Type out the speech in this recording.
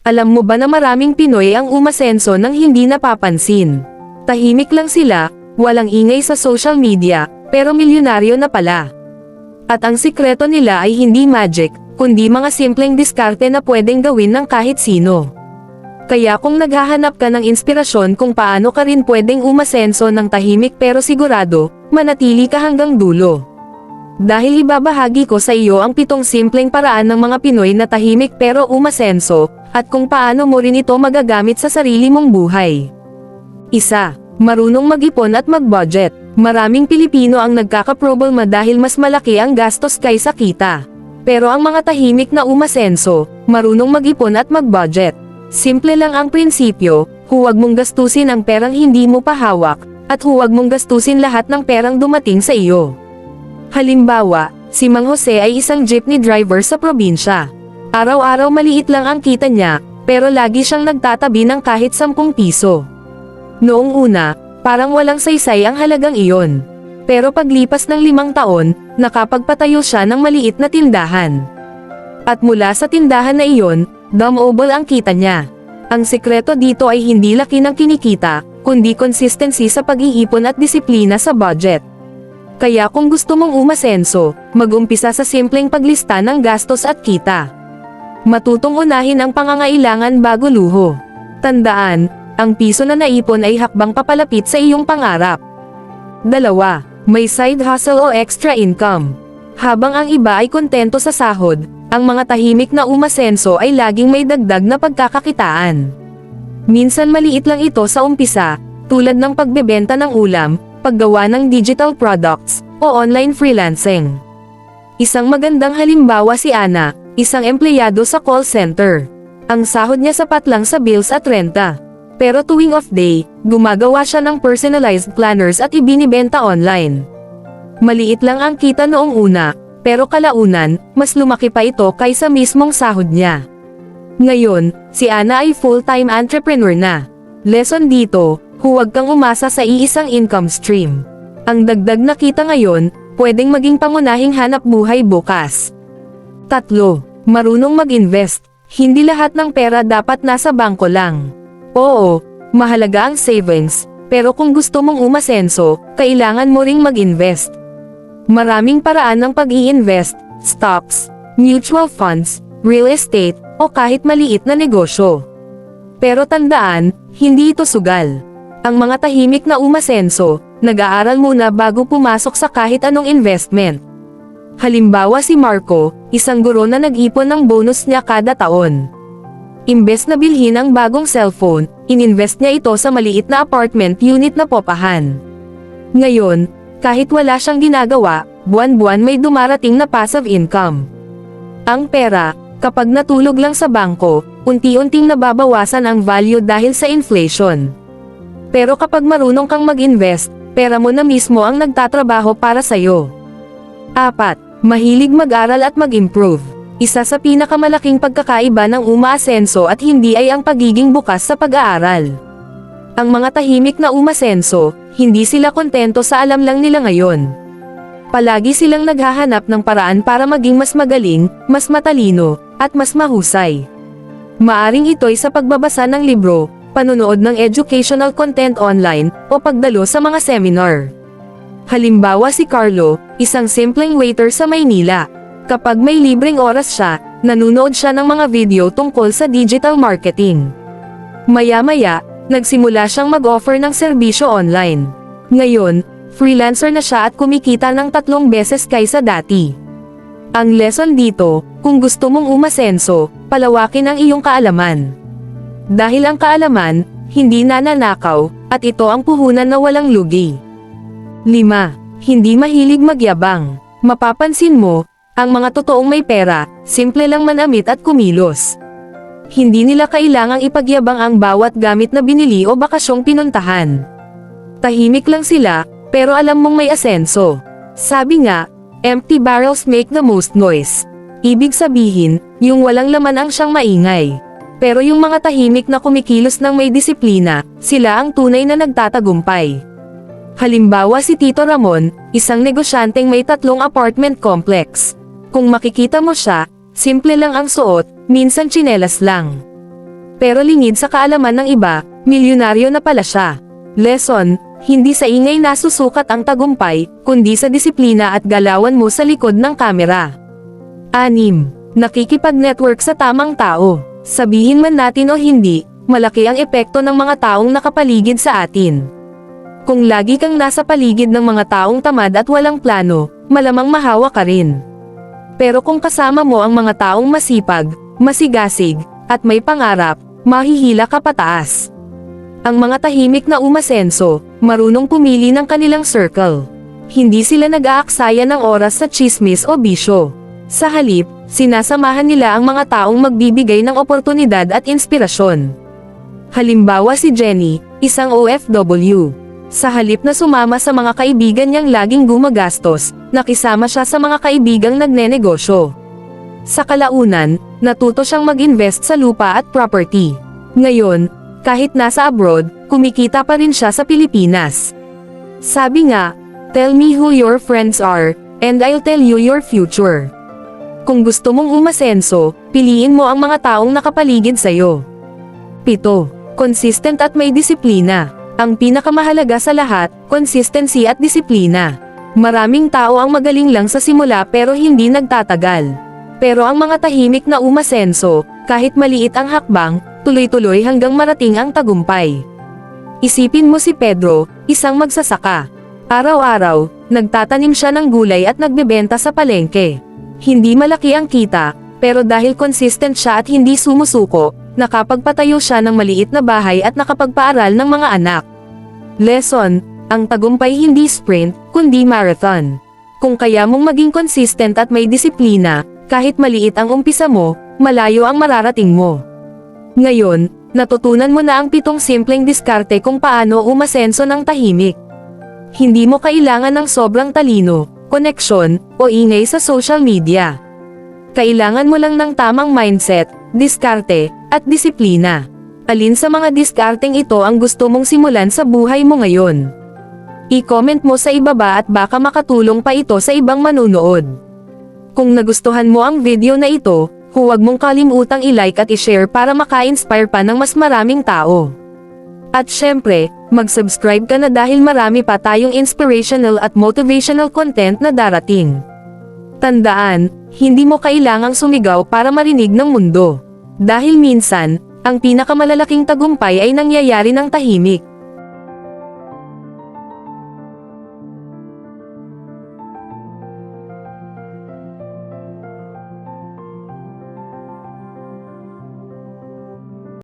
Alam mo ba na maraming Pinoy ang umasenso nang hindi napapansin? Tahimik lang sila, walang ingay sa social media, pero milyonaryo na pala. At ang sikreto nila ay hindi magic, kundi mga simpleng diskarte na pwedeng gawin ng kahit sino. Kaya kung naghahanap ka ng inspirasyon kung paano ka rin pwedeng umasenso ng tahimik pero sigurado, manatili ka hanggang dulo. Dahil ibabahagi ko sa iyo ang pitong simpleng paraan ng mga Pinoy na tahimik pero umasenso, at kung paano mo rin ito magagamit sa sarili mong buhay. Isa, marunong mag-ipon at mag-budget. Maraming Pilipino ang nagkakaproblema dahil mas malaki ang gastos kaysa kita. Pero ang mga tahimik na umasenso, marunong mag-ipon at mag-budget. Simple lang ang prinsipyo, huwag mong gastusin ang perang hindi mo pa hawak, at huwag mong gastusin lahat ng perang dumating sa iyo. Halimbawa, si Mang Jose ay isang jeepney driver sa probinsya. Araw-araw maliit lang ang kita niya, pero lagi siyang nagtatabi ng kahit 10 piso. Noong una, parang walang saysay ang halagang iyon. Pero paglipas ng limang taon, nakapagpatayo siya ng maliit na tindahan. At mula sa tindahan na iyon, dumble ang kita niya. Ang sekreto dito ay hindi laki ng kinikita, kundi consistency sa pag-iipon at disiplina sa budget. Kaya kung gusto mong umasenso, mag-umpisa sa simpleng paglista ng gastos at kita. Matutong unahin ang pangangailangan bago luho. Tandaan, ang piso na naipon ay hakbang papalapit sa iyong pangarap. Dalawa, may side hustle o extra income. Habang ang iba ay kontento sa sahod, ang mga tahimik na umasenso ay laging may dagdag na pagkakakitaan. Minsan maliit lang ito sa umpisa, tulad ng pagbebenta ng ulam, paggawa ng digital products, o online freelancing. Isang magandang halimbawa si Ana, isang empleyado sa call center. Ang sahod niya sapat lang sa bills at renta. Pero tuwing off day, gumagawa siya ng personalized planners at ibinibenta online. Maliit lang ang kita noong una, pero kalaunan, mas lumaki pa ito kaysa mismong sahod niya. Ngayon, si Ana ay full-time entrepreneur na. Lesson dito, huwag kang umasa sa iisang income stream. Ang dagdag na kita ngayon, pwedeng maging pangunahing hanap buhay bukas. Tatlo, marunong mag-invest. Hindi lahat ng pera dapat nasa bangko lang. Oo, mahalaga ang savings, pero kung gusto mong umasenso, kailangan mo ring mag-invest. Maraming paraan ng pag-i-invest, stocks, mutual funds, real estate, o kahit maliit na negosyo. Pero tandaan, hindi ito sugal. Ang mga tahimik na umasenso, nag-aaral muna bago pumasok sa kahit anong investment. Halimbawa si Marco, isang guro na nag-ipon ng bonus niya kada taon. Imbes na bilhin ang bagong cellphone, ininvest niya ito sa maliit na apartment unit na popahan. Ngayon, kahit wala siyang ginagawa, buwan-buwan may dumarating na passive income. Ang pera, kapag natulog lang sa bangko, unti-unting nababawasan ang value dahil sa inflation. Pero kapag marunong kang mag-invest, pera mo na mismo ang nagtatrabaho para sa'yo. 4. Mahilig mag-aral at mag-improve. Isa sa pinakamalaking pagkakaiba ng umaasenso at hindi ay ang pagiging bukas sa pag-aaral. Ang mga tahimik na umasenso, hindi sila kontento sa alam lang nila ngayon. Palagi silang naghahanap ng paraan para maging mas magaling, mas matalino, at mas mahusay. Maaring ito'y sa pagbabasa ng libro, panonood ng educational content online, o pagdalo sa mga seminar. Halimbawa si Carlo, isang simpleng waiter sa Maynila. Kapag may libreng oras siya, nanunood siya ng mga video tungkol sa digital marketing. Maya-maya, nagsimula siyang mag-offer ng serbisyo online. Ngayon, freelancer na siya at kumikita ng tatlong beses kaysa dati. Ang lesson dito, kung gusto mong umasenso, palawakin ang iyong kaalaman. Dahil ang kaalaman, hindi nananakaw, at ito ang puhunan na walang lugi. 5. Hindi mahilig magyabang. Mapapansin mo, ang mga totoong may pera, simple lang manamit at kumilos. Hindi nila kailangang ipagyabang ang bawat gamit na binili o bakasyong pinuntahan. Tahimik lang sila, pero alam mong may asenso. Sabi nga, empty barrels make the most noise. Ibig sabihin, yung walang laman ang siyang maingay. Pero yung mga tahimik na kumikilos ng may disiplina, sila ang tunay na nagtatagumpay. Halimbawa si Tito Ramon, isang negosyanteng may tatlong apartment complex. Kung makikita mo siya, simple lang ang suot, minsan tsinelas lang. Pero lingid sa kaalaman ng iba, milyonaryo na pala siya. Lesson, hindi sa ingay nasusukat ang tagumpay, kundi sa disiplina at galawan mo sa likod ng kamera. 6. Nakikipag-network sa tamang tao. Sabihin man natin o hindi, malaki ang epekto ng mga taong nakapaligid sa atin. Kung lagi kang nasa paligid ng mga taong tamad at walang plano, malamang mahawa ka rin. Pero kung kasama mo ang mga taong masipag, masigasig, at may pangarap, mahihila ka pataas. Ang mga tahimik na umasenso, marunong pumili ng kanilang circle. Hindi sila nag-aaksaya ng oras sa chismis o bisyo. Sa halip, sinasamahan nila ang mga taong magbibigay ng oportunidad at inspirasyon. Halimbawa si Jenny, isang OFW. Sa halip na sumama sa mga kaibigan niyang laging gumagastos, nakisama siya sa mga kaibigang nagnenegosyo. Sa kalaunan, natuto siyang mag-invest sa lupa at property. Ngayon, kahit nasa abroad, kumikita pa rin siya sa Pilipinas. Sabi nga, tell me who your friends are, and I'll tell you your future. Kung gusto mong umasenso, piliin mo ang mga taong nakapaligid sa'yo. 7. Consistent at may disiplina. Ang pinakamahalaga sa lahat, consistency at disiplina. Maraming tao ang magaling lang sa simula pero hindi nagtatagal. Pero ang mga tahimik na umasenso, kahit maliit ang hakbang, tuloy-tuloy hanggang marating ang tagumpay. Isipin mo si Pedro, isang magsasaka. Araw-araw, nagtatanim siya ng gulay at nagbebenta sa palengke. Hindi malaki ang kita, pero dahil consistent siya at hindi sumusuko, nakapagpatayo siya ng maliit na bahay at nakapagpaaral ng mga anak. Lesson, ang tagumpay hindi sprint, kundi marathon. Kung kaya mong maging consistent at may disiplina, kahit maliit ang umpisa mo, malayo ang mararating mo. Ngayon, natutunan mo na ang pitong simpleng diskarte kung paano umasenso ng tahimik. Hindi mo kailangan ng sobrang talino, koneksyon, o ingay sa social media. Kailangan mo lang ng tamang mindset, diskarte, at disiplina. Alin sa mga diskarteng ito ang gusto mong simulan sa buhay mo ngayon? I-comment mo sa ibaba at baka makatulong pa ito sa ibang manunood. Kung nagustuhan mo ang video na ito, huwag mong kalimutang i-like at i-share para maka-inspire pa ng mas maraming tao. At syempre, mag-subscribe ka na dahil marami pa tayong inspirational at motivational content na darating. Tandaan, hindi mo kailangang sumigaw para marinig ng mundo. Dahil minsan, ang pinakamalalaking tagumpay ay nangyayari ng tahimik.